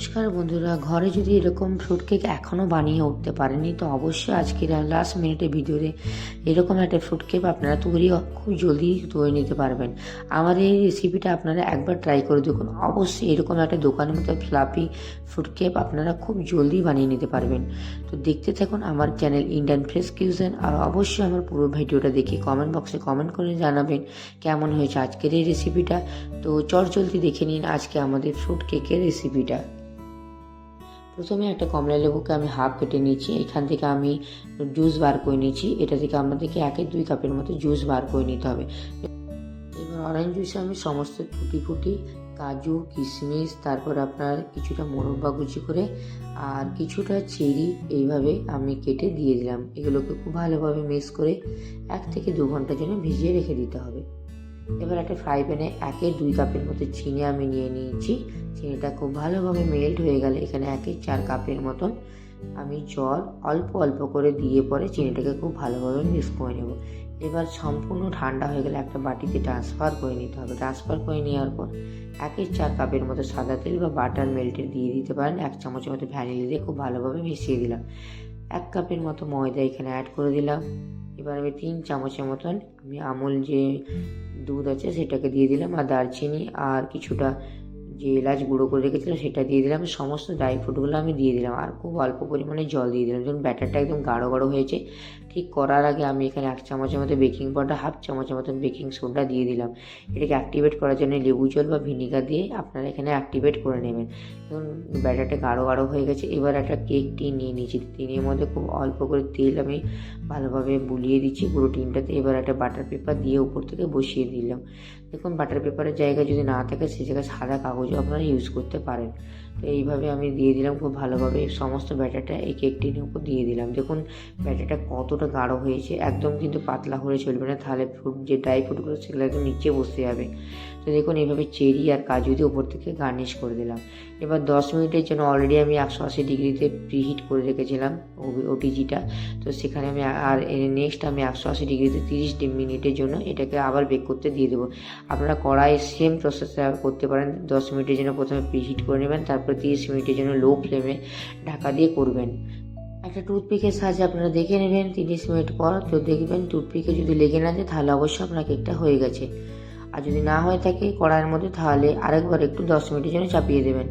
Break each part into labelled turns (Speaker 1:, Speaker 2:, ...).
Speaker 1: নমস্কার বন্ধুরা, ঘরে যদি এরকম ফ্রুট কেক এখনও বানিয়ে উঠতে পারেনি, তো অবশ্যই আজকের লাস্ট মিনিটে ভিডিওতে এরকম একটা ফ্রুট কেক আপনারা তৈরি খুব জলদি তৈরি নিতে পারবেন। আমার এই রেসিপিটা আপনারা একবার ট্রাই করে দেখুন। অবশ্যই এরকম একটা দোকানের মতো ফ্লাপি ফ্রুট কেক আপনারা খুব জলদি বানিয়ে নিতে পারবেন। তো দেখতে থাকুন আমার চ্যানেল ইন্ডিয়ান ফ্রেশ কিউজেন আর অবশ্যই আমার পুরো ভিডিওটা দেখে কমেন্ট বক্সে কমেন্ট করে জানাবেন কেমন হয়েছে আজকের এই রেসিপিটা তো চট জলদি দেখে নিন আজকে আমাদের ফ্রুট কেকের রেসিপিটা প্রথমে একটা কমলা লেবুকে আমি হাফ কেটে নিয়েছি, এখান থেকে আমি জুস বার করে নিয়েছি, এটা থেকে আমাদেরকে একের দুই কাপের মতো জুস বার করে নিতে হবে। এবার অরেঞ্জ জুসে আমি সমস্ত ফুটি ফুটি কাজু, কিশমিশ, তারপর আপনার কিছুটা মোরব্বা কুচি করে আর কিছুটা চেরি এইভাবে আমি কেটে দিয়ে দিলাম। এগুলোকে খুব ভালোভাবে মিক্স করে এক থেকে দু ঘণ্টার জন্য ভিজিয়ে রেখে দিতে হবে। এবার একটা ফ্রাই প্যানে একের দুই কাপের মতো চিনি আমি নিয়ে নিয়েছি। চিনিটা খুব ভালোভাবে মেল্ট হয়ে গেলে এখানে একের চার কাপের মতন আমি জল অল্প অল্প করে দিয়ে পরে চিনিটাকে খুব ভালোভাবে মিক্স করে নেব। এবার সম্পূর্ণ ঠান্ডা হয়ে গেলে একটা বাটিতে ট্রান্সফার করে নিতে হবে। ট্রান্সফার করে নেওয়ার পর একের চার কাপের মতো সাদা তেল বা বাটার মেল্টেড দিয়ে দিতে পারেন। এক চামচের মতো ভ্যানিলা দিয়ে খুব ভালোভাবে মিশিয়ে দিলাম। এক কাপের মতো ময়দা এখানে অ্যাড করে দিলাম। এবার আমি তিন চামচের মতন আমি আমুল যে দুধ আছে সেটাকে দিয়ে দিলাম। আর দারচিনি আর কিছুটা যে এলাচ গুঁড়ো করে রেখেছিলাম সেটা দিয়ে দিলাম। সমস্ত ড্রাই ফ্রুটগুলো আমি দিয়ে দিলাম। আর খুব অল্প পরিমাণে জল দিয়ে দিলাম। যখন ব্যাটারটা একদম গাঢ় গাঢ় হয়েছে। ঠিক করার আগে আমি এখানে এক চামচের মতো বেকিং পাউডার হাফ চামচের মতন বেকিং সোডা দিয়ে দিলাম। এটাকে অ্যাক্টিভেট করার জন্য লেবু জল বা ভিনিগার দিয়ে আপনারা এখানে অ্যাক্টিভেট করে নেবেন। এখন ব্যাটারটা গাঢ় গাঢ় হয়ে গেছে। এবার একটা কেক টিন নিয়ে নিয়েছি। টিনের মধ্যে খুব অল্প করে তেল আমি ভালোভাবে বুলিয়ে দিচ্ছি পুরো টিনটাতে এবার একটা বাটার পেপার দিয়ে উপর থেকে বসিয়ে দিলাম। দেখুন, বাটার পেপারের জায়গায় যদি না থাকে সে জায়গায় সাদা কাগজও আপনারা ইউজ করতে পারেন। এইভাবে আমি দিয়ে দিলাম খুব ভালোভাবে। সমস্ত ব্যাটারটা এই কেক টিনের উপর দিয়ে দিলাম। দেখুন ব্যাটারটা কতটা গাঢ় হয়েছে। একদম কিন্তু পাতলা হলে চলবে না। তাহলে ফ্রুট যে ড্রাই ফ্রুটগুলো সেগুলো একদম নিচে বসে যাবে। তো দেখুন, এইভাবে চেরি আর কাজু দিয়ে উপর থেকে গার্নিশ করে দিলাম। এবার দশ মিনিটের জন্য অলরেডি আমি একশো আশি ডিগ্রিতে প্রিহিট করে রেখেছিলাম ওটিজিটা। তো সেখানে আমি আর নেক্সট আমি একশো আশি ডিগ্রিতে তিরিশ মিনিটের জন্য এটাকে আবার বেক করতে দিয়ে দেবো। আপনারা কড়াই সেম প্রসেসটা করতে পারেন। দশ মিনিটের জন্য প্রথমে প্রিহিট করে নেবেন, তারপর তিরিশ মিনিটের জন্য লো ফ্লেমে ঢাকা দিয়ে করবেন। একটা টুথপিকের সাহায্যে আপনারা দেখে নেবেন, তিরিশ মিনিট পর তো দেখবেন টুথপিকে যদি লেগে না যায়, তাহলে অবশ্যই আপনার কেকটা হয়ে গেছে। আর যদি না হয়ে থাকে কড়াইয়ের মধ্যে, তাহলে আরেকবার একটু দশ মিনিটের জন্য চাপিয়ে দেবেন।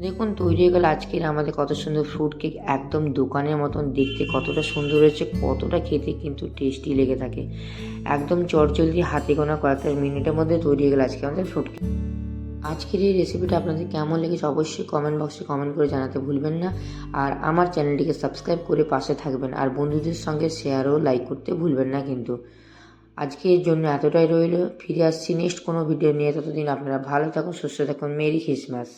Speaker 1: দেখুন, তৈরি হয়ে গেল আজকের আমাদের কত সুন্দর ফ্রুট কেক একদম দোকানের মতন দেখতে, কতটা সুন্দর হয়েছে, কতটা খেতে কিন্তু টেস্টি লেগে থাকে। একদম চটজলদি হাতে গোনা কয়েকটা মিনিটের মধ্যে তৈরি হয়ে গেল আজকে আমাদের ফ্রুট কেক আজকের এই রেসিপিটা আপনাদের কেমন লেগেছে অবশ্যই কমেন্ট বক্সে কমেন্ট করে জানাতে ভুলবেন না। আর আমার চ্যানেলটিকে সাবস্ক্রাইব করে পাশে থাকবেন। আর বন্ধুদের সঙ্গে শেয়ারও লাইক করতে ভুলবেন না কিন্তু। আজকের জন্য এতটাই রইল। ফিরে আসছি নেক্সট কোনো ভিডিও নিয়ে। ততদিন আপনারা ভালো থাকুন, সুস্থ থাকুন। Mary Christmas